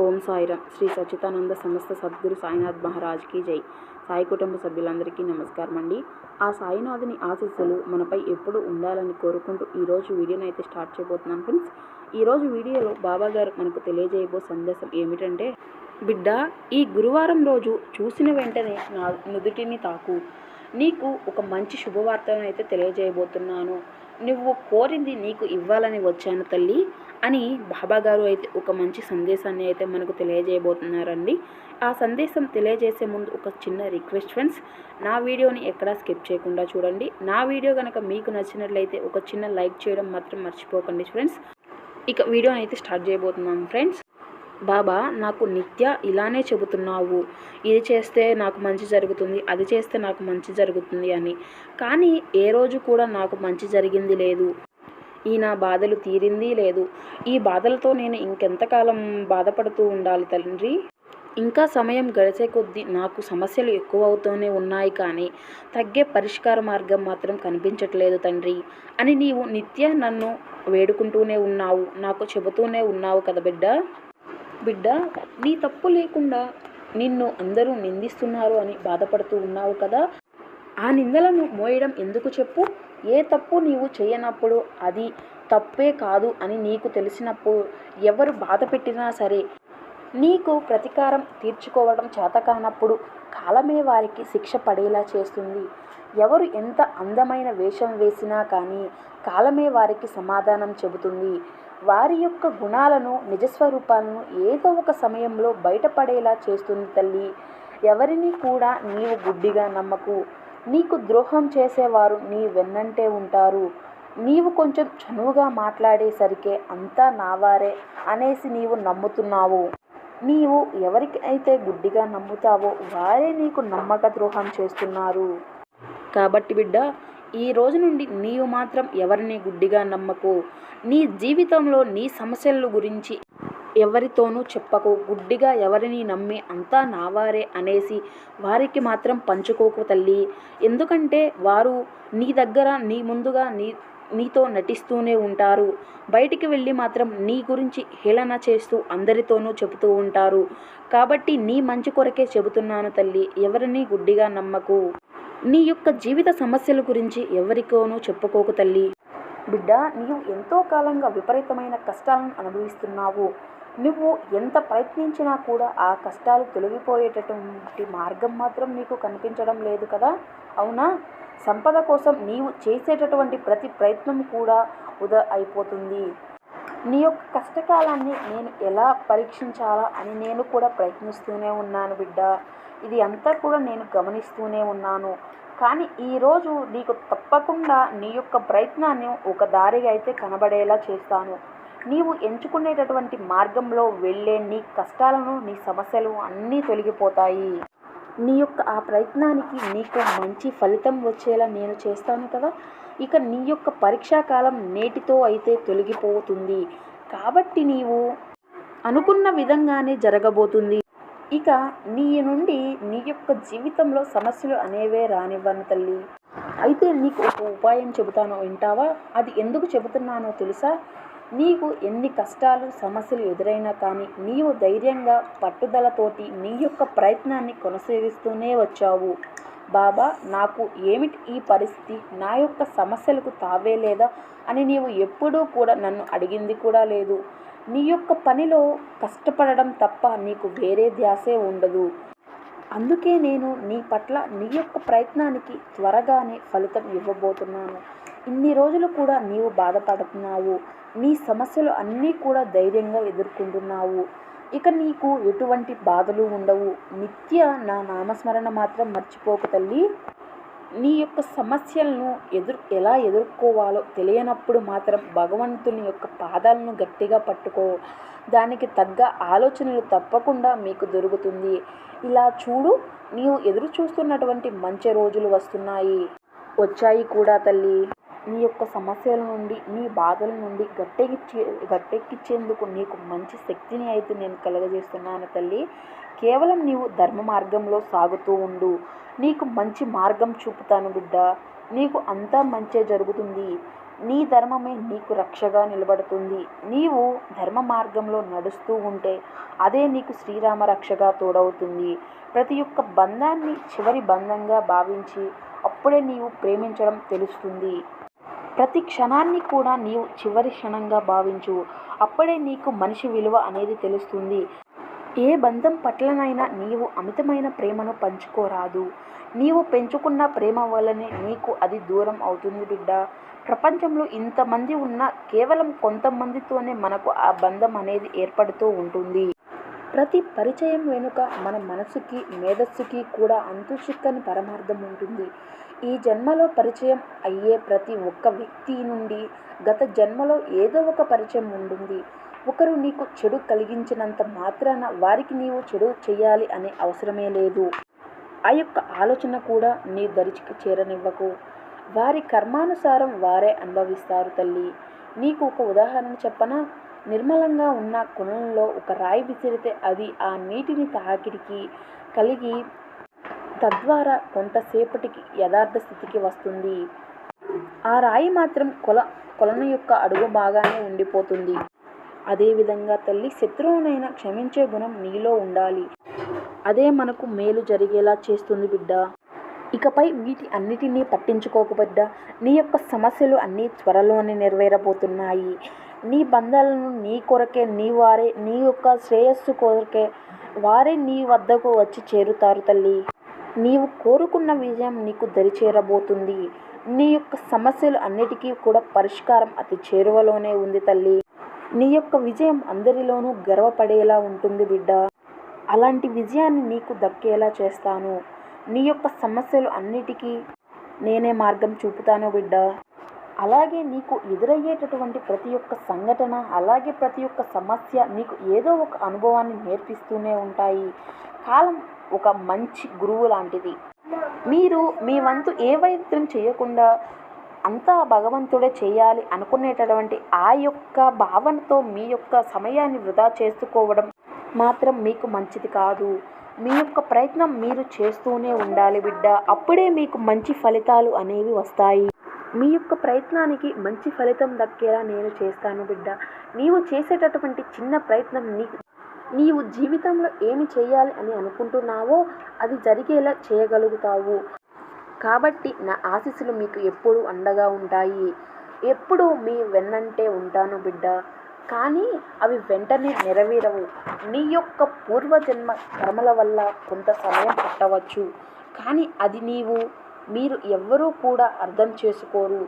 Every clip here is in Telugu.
ఓం సాయిరామ్. శ్రీ సచ్చితానంద సమస్త సద్గురు సాయినాథ్ మహారాజ్కి జై. సాయి కుటుంబ సభ్యులందరికీ నమస్కారం అండి ఆ సాయినాథుని ఆశీస్సులు మనపై ఎప్పుడు ఉండాలని కోరుకుంటూ ఈరోజు వీడియోని అయితే స్టార్ట్ చేయబోతున్నాను ఫ్రెండ్స్. ఈరోజు వీడియోలో బాబా గారు మనకు తెలియజేయబో సందేశం ఏమిటంటే బిడ్డ ఈ గురువారం రోజు చూసిన వెంటనే నా నుదుటిని తాకు. నీకు ఒక మంచి శుభవార్తను అయితే తెలియజేయబోతున్నాను. నువ్వు కోరింది నీకు ఇవ్వాలని వచ్చాను తల్లి అని బాబాగారు అయితే ఒక మంచి సందేశాన్ని అయితే మనకు తెలియజేయబోతున్నారండి. ఆ సందేశం తెలియజేసే ముందు ఒక చిన్న రిక్వెస్ట్ ఫ్రెండ్స్ నా వీడియోని ఎక్కడా స్కిప్ చేయకుండా చూడండి. నా వీడియో కనుక మీకు నచ్చినట్లయితే ఒక చిన్న లైక్ చేయడం మాత్రం మర్చిపోకండి ఫ్రెండ్స్. ఇక వీడియోని అయితే స్టార్ట్ చేయబోతున్నాం ఫ్రెండ్స్. బాబా నాకు నిత్య ఇలానే చెబుతున్నావు. ఇది చేస్తే నాకు మంచి జరుగుతుంది అది చేస్తే నాకు మంచి జరుగుతుంది అని. కానీ ఏ రోజు కూడా నాకు మంచి జరిగింది లేదు. ఈ నా బాధలు తీరింది లేదు. ఈ బాధలతో నేను ఇంకెంతకాలం బాధపడుతూ ఉండాలి తండ్రి? ఇంకా సమయం గడిచే కొద్దీ నాకు సమస్యలు ఎక్కువ అవుతూనే ఉన్నాయి కానీ తగ్గే పరిష్కార మార్గం మాత్రం కనిపించట్లేదు తండ్రి అని నీవు నిత్య నన్ను వేడుకుంటూనే ఉన్నావు నాకు చెబుతూనే ఉన్నావు కదా బిడ్డ? బిడ్డ నీ తప్పు లేకుండా నిన్ను అందరూ నిందిస్తున్నారు అని బాధపడుతూ ఉన్నావు కదా. ఆ నిందలను మోయడం ఎందుకు చెప్పు? ఏ తప్పు నీవు చేయనప్పుడు అది తప్పే కాదు అని నీకు తెలిసినప్పుడు ఎవరు బాధ పెట్టినా సరే నీకు ప్రతీకారం తీర్చుకోవడం చేతకానప్పుడు కాలమే వారికి శిక్ష పడేలా చేస్తుంది. ఎవరు ఎంత అందమైన వేషం వేసినా కానీ కాలమే వారికి సమాధానం చెబుతుంది. వారి యొక్క గుణాలను నిజస్వరూపాలను ఏదో ఒక సమయంలో బయటపడేలా చేస్తుంది తల్లి. ఎవరిని కూడా నీవు గుడ్డిగా నమ్మకు. నీకు ద్రోహం చేసేవారు నీ వెన్నంటే ఉంటారు. నీవు కొంచెం చనువుగా మాట్లాడేసరికే అంతా నావారే అనేసి నీవు నమ్ముతున్నావు. నీవు ఎవరికి అయితే గుడ్డిగా నమ్ముతావో వారే నీకు నమ్మక ద్రోహం చేస్తున్నారు. కాబట్టి బిడ్డ ఈ రోజు నుండి నీవు మాత్రం ఎవరిని గుడ్డిగా నమ్మకు? నీ జీవితంలో నీ సమస్యల గురించి ఎవరితోనూ చెప్పకు. గుడ్డిగా ఎవరిని నమ్మి అంతా నావారే అనేసి వారికి మాత్రం పంచుకోకు తల్లి. ఎందుకంటే వారు నీ దగ్గర నీ ముందుగా నీ నీతో నటిస్తూనే ఉంటారు. బయటికి వెళ్ళి మాత్రం నీ గురించి హేళన చేస్తూ అందరితోనూ చెబుతూ ఉంటారు. కాబట్టి నీ మంచి కొరకే చెబుతున్నాను తల్లి. ఎవరిని గుడ్డిగా నమ్మకు? నీ యొక్క జీవిత సమస్యల గురించి ఎవరికోనూ చెప్పుకోకు తల్లి. బిడ్డ నీవు ఎంతో కాలంగా విపరీతమైన కష్టాలను అనుభవిస్తున్నావు. నువ్వు ఎంత ప్రయత్నించినా కూడా ఆ కష్టాలు తొలగిపోయేటటువంటి మార్గం మాత్రం నీకు కనిపించడం లేదు కదా? అవునా? సంపద కోసం నీవు చేసేటటువంటి ప్రతి ప్రయత్నం కూడా వృధా అయిపోతుంది. నీ యొక్క కష్టకాలాన్ని నేను ఎలా పరీక్షించాలా అని నేను కూడా ప్రయత్నిస్తూనే ఉన్నాను బిడ్డ. ఇది అంతా కూడా నేను గమనిస్తూనే ఉన్నాను. కానీ ఈరోజు నీకు తప్పకుండా నీ యొక్క ప్రయత్నాన్ని ఒక దారిగా అయితే కనబడేలా చేస్తాను. నీవు ఎంచుకునేటటువంటి మార్గంలో వెళ్ళే నీ కష్టాలను నీ సమస్యలు అన్నీ తొలగిపోతాయి. నీ యొక్క ఆ ప్రయత్నానికి నీకు మంచి ఫలితం వచ్చేలా నేను చేస్తాను కదా. ఇక నీ యొక్క పరీక్షాకాలం నేటితో అయితే తొలగిపోతుంది. కాబట్టి నీవు అనుకున్న విధంగానే జరగబోతుంది. ఇక నీ నుండి నీ యొక్క జీవితంలో సమస్యలు అనేవే రానివ్వను తల్లి. అయితే నీకు ఒక ఉపాయం చెబుతాను వింటావా? అది ఎందుకు చెబుతున్నానో తెలుసా? నీకు ఎన్ని కష్టాలు సమస్యలు ఎదురైనా కానీ నీవు ధైర్యంగా పట్టుదలతోటి నీ యొక్క ప్రయత్నాన్ని కొనసాగిస్తూనే వచ్చావు. బాబా నాకు ఏమిటి ఈ పరిస్థితి? నా యొక్క సమస్యలకు తావే లేదా అని నీవు ఎప్పుడూ కూడా నన్ను అడిగింది కూడా లేదు. నీ యొక్క పనిలో కష్టపడడం తప్ప నీకు వేరే ధ్యాసే ఉండదు. అందుకే నేను నీ పట్ల నీ యొక్క ప్రయత్నానికి త్వరగానే ఫలితం ఇవ్వబోతున్నాను. ఇన్ని రోజులు కూడా నీవు బాధపడుతున్నావు. నీ సమస్యలు అన్నీ కూడా ధైర్యంగా ఎదుర్కొంటున్నావు. ఇక నీకు ఎటువంటి బాధలు ఉండవు. నిత్య నా నామస్మరణ మాత్రం మర్చిపోకు తల్లి. నీ యొక్క సమస్యలను ఎదురు ఎలా ఎదుర్కోవాలో తెలియనప్పుడు మాత్రం భగవంతుని యొక్క పాదాలను గట్టిగా పట్టుకో. దానికి తగ్గ ఆలోచనలు తప్పకుండా మీకు దొరుకుతుంది. ఇలా చూడు నీవు ఎదురు చూస్తున్నటువంటి మంచి రోజులు వస్తున్నాయి. వచ్చాయి కూడా తల్లి. నీ యొక్క సమస్యల నుండి నీ బాధల నుండి గట్టెక్కిచ్చే గట్టెక్కిచ్చేందుకు నీకు మంచి శక్తిని అయితే నేను కలగజేస్తున్నాను తల్లి. కేవలం నీవు ధర్మ మార్గంలో సాగుతూ ఉండు. నీకు మంచి మార్గం చూపుతాను బిడ్డ. నీకు అంతా మంచే జరుగుతుంది. నీ ధర్మమే నీకు రక్షగా నిలబడుతుంది. నీవు ధర్మ మార్గంలో నడుస్తూ ఉంటే అదే నీకు శ్రీరామ రక్షగా తోడవుతుంది. ప్రతి ఒక్క బంధాన్ని చివరి బంధంగా భావించి అప్పుడే నీవు ప్రేమించడం తెలుస్తుంది. ప్రతి క్షణాన్ని కూడా నీవు చివరి క్షణంగా భావించు. అప్పుడే నీకు మనిషి విలువ అనేది తెలుస్తుంది. ఏ బంధం పట్లనైనా నీవు అమితమైన ప్రేమను పంచుకోరాదు. నీవు పెంచుకున్న ప్రేమ వల్లనే నీకు అది దూరం అవుతుంది బిడ్డ. ప్రపంచంలో ఇంతమంది ఉన్నా కేవలం కొంతమందితోనే మనకు ఆ బంధం అనేది ఏర్పడుతూ ఉంటుంది. ప్రతి పరిచయం వెనుక మన మనసుకి మేధస్సుకి కూడా అంతుచిక్కని పరమార్థం ఉంటుంది. ఈ జన్మలో పరిచయం అయ్యే ప్రతి ఒక్క వ్యక్తి నుండి గత జన్మలో ఏదో ఒక పరిచయం ఉంటుంది. ఒకరు నీకు చెడు కలిగించినంత మాత్రాన వారికి నీవు చెడు చేయాలి అనే అవసరమే లేదు. ఆ యొక్క ఆలోచన కూడా నీ దరిచికి చేరనివ్వకు. వారి కర్మానుసారం వారే అనుభవిస్తారు తల్లి. నీకు ఒక ఉదాహరణ చెప్పనా? నిర్మలంగా ఉన్న కొలంలో ఒక రాయి విసిరితే అది ఆ నీటిని తాకిడికి కలిగి తద్వారా కొంతసేపటికి యథార్థ స్థితికి వస్తుంది. ఆ రాయి మాత్రం కొల కొలను యొక్క అడుగు బాగానే ఉండిపోతుంది. అదేవిధంగా తల్లి శత్రువునైనా క్షమించే గుణం నీలో ఉండాలి. అదే మనకు మేలు జరిగేలా చేస్తుంది బిడ్డ. ఇకపై వీటి అన్నిటినీ పట్టించుకోకబడ్డ నీ యొక్క సమస్యలు అన్నీ త్వరలోనే నెరవేరబోతున్నాయి. నీ బంధాలను నీ కొరకే నీ వారే నీ యొక్క శ్రేయస్సు కొరకే వారే నీ వద్దకు వచ్చి చేరుతారు తల్లి. నీవు కోరుకున్న విజయం నీకు దరిచేరబోతుంది. నీ యొక్క సమస్యలు అన్నిటికీ కూడా పరిష్కారం అతి చేరువలోనే ఉంది తల్లి. నీ యొక్క విజయం అందరిలోనూ గర్వపడేలా ఉంటుంది బిడ్డ. అలాంటి విజయాన్ని నీకు దక్కేలా చేస్తాను. నీ యొక్క సమస్యలు అన్నిటికీ నేనే మార్గం చూపుతాను బిడ్డ. అలాగే నీకు ఎదురయ్యేటటువంటి ప్రతి ఒక్క సంఘటన అలాగే ప్రతి ఒక్క సమస్య నీకు ఏదో ఒక అనుభవాన్ని నేర్పిస్తూనే ఉంటాయి. కాలం ఒక మంచి గురువు లాంటిది. మీరు మీ వంతు ఏ వైద్యం చేయకుండా అంతా భగవంతుడే చేయాలి అనుకునేటటువంటి ఆ యొక్క భావనతో మీ యొక్క సమయాన్ని వృధా చేసుకోవడం మాత్రం మీకు మంచిది కాదు. మీ యొక్క ప్రయత్నం మీరు చేస్తూనే ఉండాలి బిడ్డ. అప్పుడే మీకు మంచి ఫలితాలు అనేవి వస్తాయి. మీ యొక్క ప్రయత్నానికి మంచి ఫలితం దక్కేలా నేను చేస్తాను బిడ్డ. నీవు చేసేటటువంటి చిన్న ప్రయత్నం నీ నీవు జీవితంలో ఏమి చేయాలి అని అనుకుంటున్నావో అది జరిగేలా చేయగలుగుతావు. కాబట్టి నా ఆశీస్సులు మీకు ఎప్పుడు అండగా ఉంటాయి. ఎప్పుడు మీ వెన్నంటే ఉంటాను బిడ్డ. కానీ అవి వెంటనే నెరవేరవు. నీ యొక్క పూర్వజన్మ కర్మల వల్ల కొంత సమయం పట్టవచ్చు. కానీ అది నీవు మీరు ఎవ్వరూ కూడా అర్థం చేసుకోరు.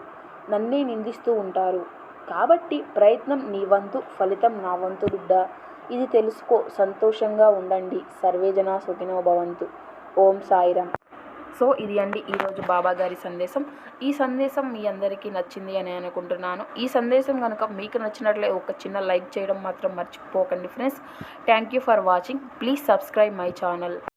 నన్నే నిందిస్తూ ఉంటారు. కాబట్టి ప్రయత్నం నీ వంతు ఫలితం నా వంతు బిడ్డ. ఇది తెలుసుకో సంతోషంగా ఉండండి. సర్వేజన సుఖినో భవంతు. ఓం సాయిరామ్. సో ఇది అండి ఈరోజు బాబా గారి సందేశం. ఈ సందేశం మీ అందరికీ నచ్చింది అని అనుకుంటున్నాను. ఈ సందేశం కనుక మీకు నచ్చినట్లే ఒక చిన్న లైక్ చేయడం మాత్రం మర్చిపోకండి friends. Thank you for watching please subscribe my channel